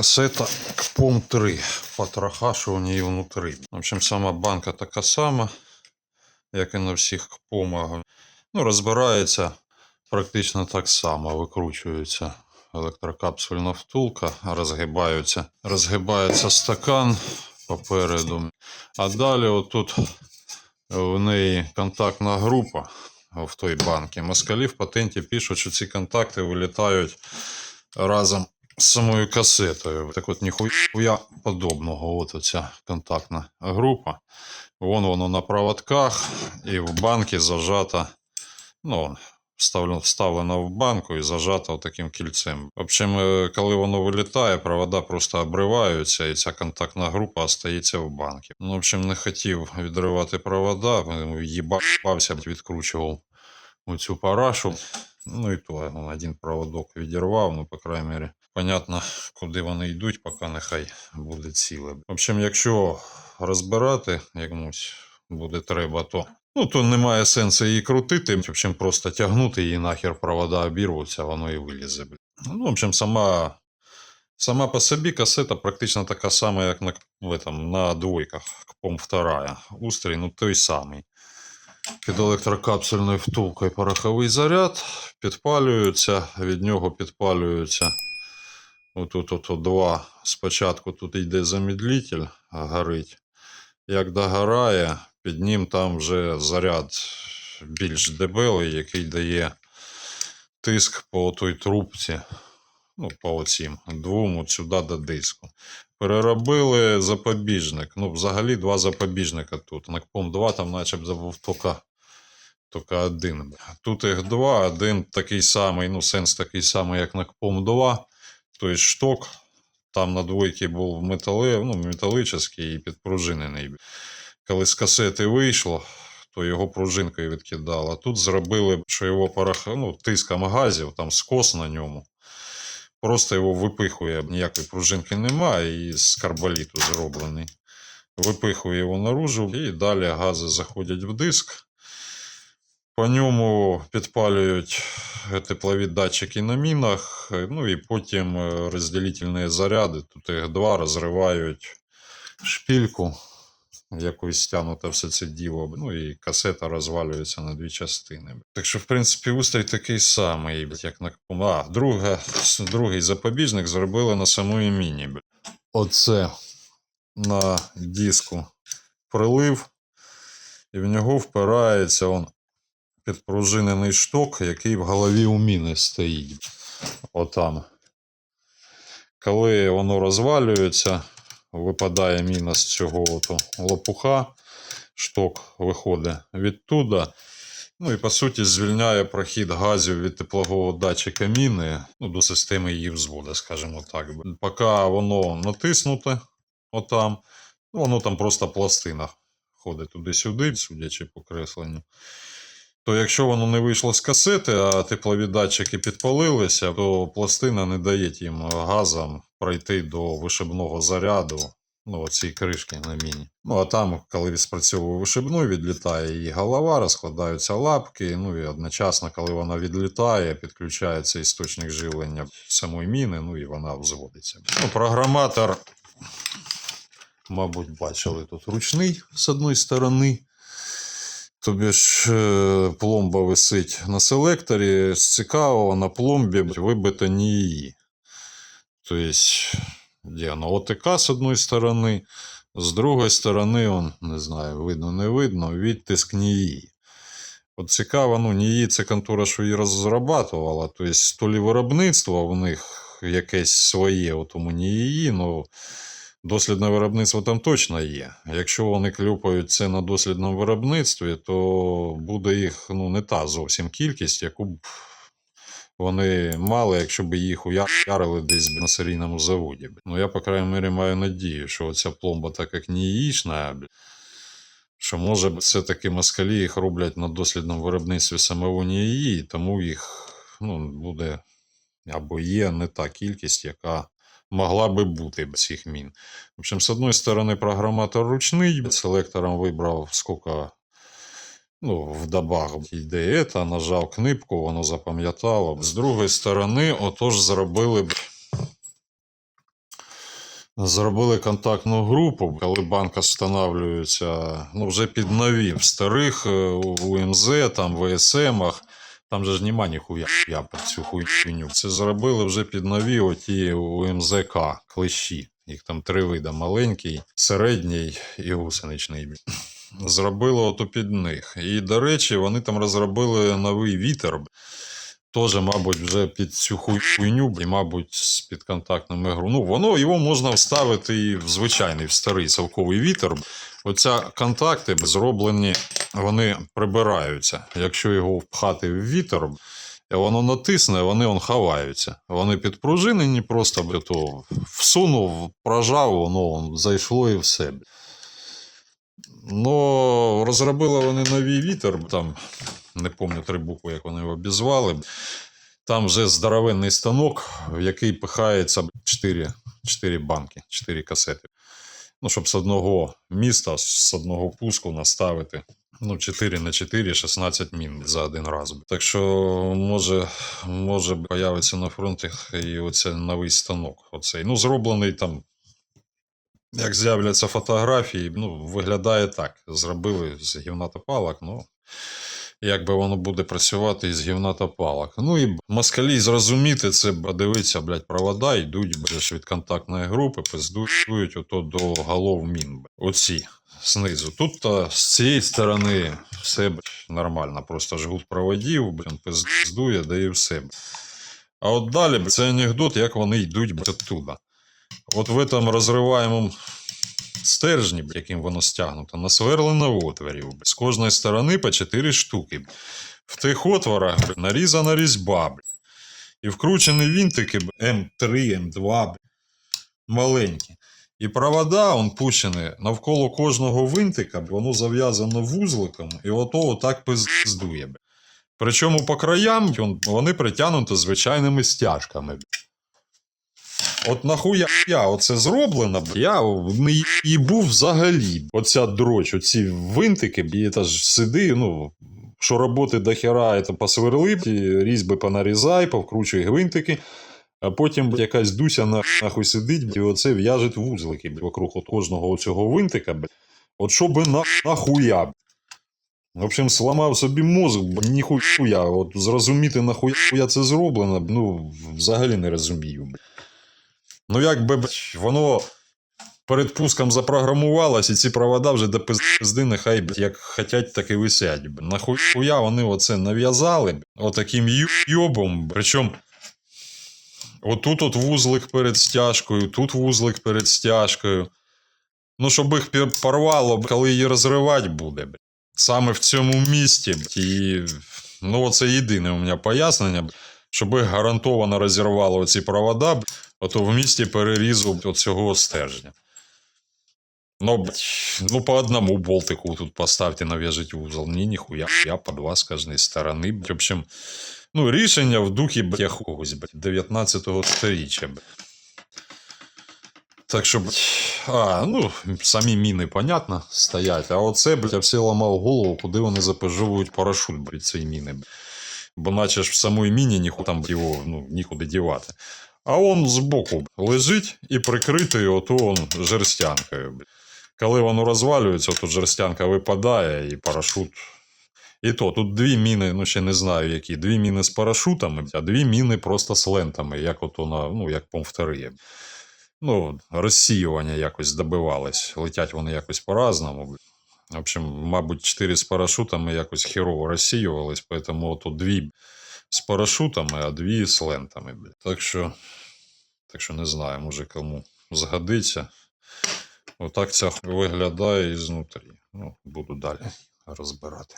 кассета КПОМ 3. Потроха, що у нее внутри. В общем, сама банка така сама, як і на всіх КПОМах. Ну, розбирається практично так само. Викручується електрокапсульна втулка, розгибаються. Розгибається стакан попереду. А далі отут в неї контактна група в той банці. Москалі в патенті пишуть, що ці контакти вилітають разом самою касетою. Так от ніхуя подобного. От оця контактна група. Вон воно на проводках, і в банці зажата. Ну, вставлено в банку і зажата таким кільцем. Общем, коли воно вилітає, провода просто обриваються, і ця контактна група остається в банці. Ну, в общем, не хотів відривати провода, е, їбався, відкручував оцю парашу. Ну і то он один проводок відірвав, ну, по крайній мірі, понятно, куди вони йдуть, поки нехай буде ціле. В общем, якщо розбирати якомусь буде треба, то Ну, то немає сенсу її крутити, в общем, просто тягнути її нахер провода обірвуться, воно і вилізе. Ну, в общем, сама, сама по собі касета практично така сама, як на, в этом, на двойках, КПОМ 2. Устрій, ну той самий. Під електрокапсульною втулкою пороховий заряд, підпалюється, від нього підпалюється. Отут от, два. Спочатку тут йде замедлитель, горить. Як догорає, під ним там вже заряд більш дебелий, який дає тиск по той трубці, ну, по оцім двом сюди до диску. Переробили запобіжник. Ну, взагалі два запобіжника тут. На КПОМ 2 там начебто був тільки, тільки один. Тут їх два, один такий самий, ну, сенс такий самий, як на КПОМ 2. Тобто шток там на двойці був метале, ну, металічний і підпружинений. Коли з касети вийшло, то його пружинкою відкидало. Тут зробили, що його порох... ну, тиском газів, там скос на ньому. Просто його випихує, ніякої пружинки немає, і з карболіту зроблений. Випихує його наружу, і далі гази заходять в диск. По ньому підпалюють теплові датчики на мінах, ну і потім е, розділительні заряди, тут їх два розривають шпільку, в яку все це діло. Ну і касета розвалюється на дві частини. Так що, в принципі, устрій такий самий, як на А, друге, другий запобіжник зробили на самої міні. Оце на диску прилив, і в нього впирається он підпружинений шток, який в голові у міни стоїть. Отам. Коли воно розвалюється, випадає міна з цього ото лопуха, шток виходить відтуда. Ну і по суті звільняє прохід газів від теплового датчика міни ну, до системи її взводу, скажімо так. Поки воно натиснуте, отам, ну, воно там просто пластина ходить туди-сюди, судячи по кресленню. То якщо воно не вийшло з касети, а теплові датчики підпалилися, то пластина не дає їм газам пройти до вишибного заряду. Ну, оці кришки на міні. Ну, а там, коли спрацьовує вишибну, відлітає її голова, розкладаються лапки. Ну і одночасно, коли вона відлітає, підключається істочник живлення самої міни, ну і вона взводиться. Ну, програматор, мабуть, бачили тут ручний з одної сторони. Тобі ж е, пломба висить на селекторі, з цікавого на пломбі вибито НІІ. Тобто, де воно ОТК з одної сторони, з другої сторони, он, не знаю, видно, не видно, відтиск НІІ. От цікаво, ну, НІІ це контора, що її розрабатувала. Тобто, то лі виробництво в них якесь своє у тому НІІ, ну. Дослідне виробництво там точно є. Якщо вони клюпають це на дослідному виробництві, то буде їх ну, не та зовсім кількість, яку б вони мали, якщо б їх уярили десь на серійному заводі. Ну, я, по крайній мірі, маю надію, що оця пломба, так як не яєчна, що може все-таки москалі їх роблять на дослідному виробництві самого НІІ, тому їх ну, буде або є не та кількість, яка могла би бути без цих мін. В общем, з одної сторони, програматор ручний, селектором вибрав скільки ну, в добах йде це, нажав книпку, воно запам'ятало. З другої сторони, отож зробили б Зробили контактну групу, коли банка встановлюється ну, вже під нові. В старих е, УМЗ, там ВСМах, там же ж нема ніхуя я під цю хуйню. Це зробили вже під нові оті УМЗК, клещі. Їх там три види: маленький, середній і гусеничний. Зробили ото під них. І, до речі, вони там розробили новий вітер. Теж, мабуть, вже під цю хуйню, і, мабуть, з підконтактними гру. Ну, воно його можна вставити і в звичайний, в старий совковий вітер. Оця контакти зроблені, вони прибираються. Якщо його впхати в вітер, воно натисне, вони он ховаються. Вони підпружинені, просто бля, то всунув, прожав, воно зайшло і все. Ну, розробили вони новий вітер, там не пам'ятаю три букви, як вони його обізвали. Там вже здоровенний станок, в який пихається 4, 4 банки, 4 касети. Ну, щоб з одного міста, з одного пуску наставити. Ну, 4 на 4, 16 мін за один раз. Так що, може, може появиться на фронті і оце новий станок. Оцей. Ну, зроблений там як з'являться фотографії, ну, виглядає так. Зробили з гівна та палок, ну. Як би воно буде працювати із гівна та палок. Ну і москалі зрозуміти це, подивитися, блядь, провода йдуть блядь, від контактної групи, пиздують ото до голов мін. Оці знизу. Тут з цієї сторони все блядь, нормально. Просто жгут проводів, блядь, пиздує, да і все. А от далі це анекдот, як вони йдуть блядь, оттуда. От в этом розриваємому стержні, яким воно стягнуто, насверлено отворів. З кожної сторони по 4 штуки. В тих отворах нарізана різьба. І вкручені вінтики б, М3, М2, маленькі. І провода он пущені навколо кожного винтика, воно зав'язано вузликом, і ото отак пиздує. Причому по краям вони притягнуті звичайними стяжками. От нахуя я оце зроблено, я не і був взагалі. Оця дроч, оці винтики, і та ж сиди, ну, що роботи до хера, це посверли, різьби понарізай, повкручуй гвинтики, а потім якась дуся нахуй сидить, і оце в'яжить вузлики вокруг от кожного цього винтика. От що би на, нахуя. В общем, сламав собі мозок, ніхуя. От зрозуміти нахуя це зроблено, ну, взагалі не розумію. Ну, якби воно перед пуском запрограмувалось, і ці провода вже до пизди нехай як хотять, так і висять. Нахуя вони оце нав'язали отаким йобом. Причому отут от вузлик перед стяжкою, тут вузлик перед стяжкою. Ну, щоб їх порвало, коли її розривати буде. Саме в цьому місті. І ну, це єдине у мене пояснення, щоб їх гарантовано розірвало оці провода. Ото в місті перерізу оцього стержня. Ну, ну, по одному болтику тут поставте, нав'яжіть вузол. Ні, ніхуя, я по два з кожної сторони. В общем, ну, рішення в духі б, якогось б, 19-го сторіччя. Так що, а, ну, самі міни, понятно, стоять. А оце, блядь, я все ламав голову, куди вони запежовують парашут б, від цієї міни. Бо наче ж в самій міні ніху там його ну, нікуди дівати. А он збоку лежить і прикритий ото он жерстянкою. Коли воно розвалюється, то жерстянка випадає і парашут. І то, тут дві міни, ну ще не знаю які, дві міни з парашутами, а дві міни просто з лентами, як ото на, ну, як помфтери. Ну, розсіювання якось добивалось. Летять вони якось по-разному. В общем, мабуть, чотири з парашутами якось херово розсіювались, поэтому ото дві з парашутами, а дві з лентами. Так що, так що не знаю, може кому згодиться. Отак ця виглядає ізнутрі. Ну, буду далі розбирати.